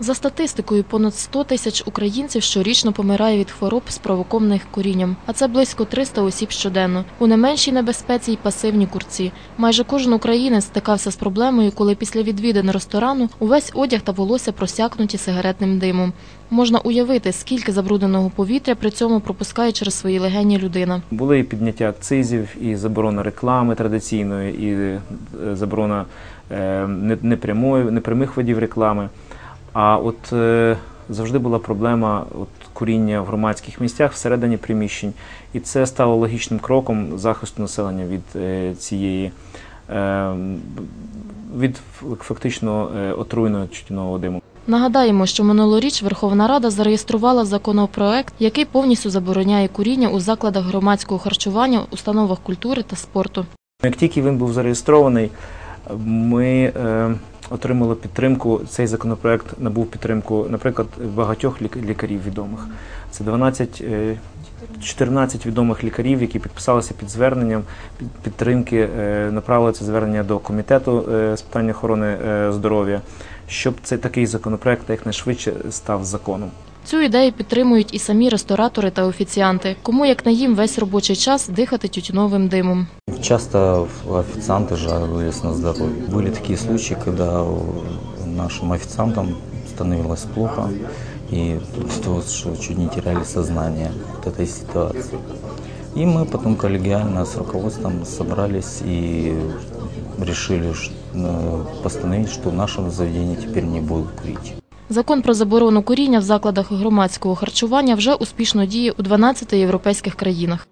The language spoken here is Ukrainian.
За статистикою, понад 100 тисяч українців щорічно помирає від хвороб, спровокованих курінням, а це близько 300 осіб щоденно. У не меншій небезпеці й пасивні курці. Майже кожен українець стикався з проблемою, коли після відвідин ресторану увесь одяг та волосся просякнуті сигаретним димом. Можна уявити, скільки забрудненого повітря при цьому пропускає через свої легені людина. Були і підняття акцизів, і заборона реклами традиційної, і е, заборона е, не- непрямої, непрямих видів реклами. А от е, завжди була проблема от, куріння в громадських місцях всередині приміщень. І це стало логічним кроком захисту населення від е, цієї е, від фактично е, отруйного тютюнового диму. Нагадаємо, що минулоріч Верховна Рада зареєструвала законопроект, який повністю забороняє куріння у закладах громадського харчування, установах культури та спорту. Як тільки він був зареєстрований, ми е, отримали підтримку. Цей законопроект набув підтримку, наприклад, багатьох лік- лікарів відомих. Це 12, е, 14 відомих лікарів, які підписалися під зверненням під- підтримки, е, направили це звернення до комітету е, з питань охорони е, здоров'я, щоб цей такий законопроект якнайшвидше став законом. Цю ідею підтримують і самі ресторатори та офіціанти, кому як не їм весь робочий час дихати тютюновим димом. Часто официанты жаловались на здоровье. Были такие случаи, когда нашим официантам становилось плохо, и то, что чуть не теряли сознание от этой ситуации. И мы потом коллегиально с руководством собрались и решили ш- э, постановить, что в нашем заведении теперь не будут курить. Закон про заборону куріння в закладах громадського харчування вже успішно діє у 12 європейських країнах.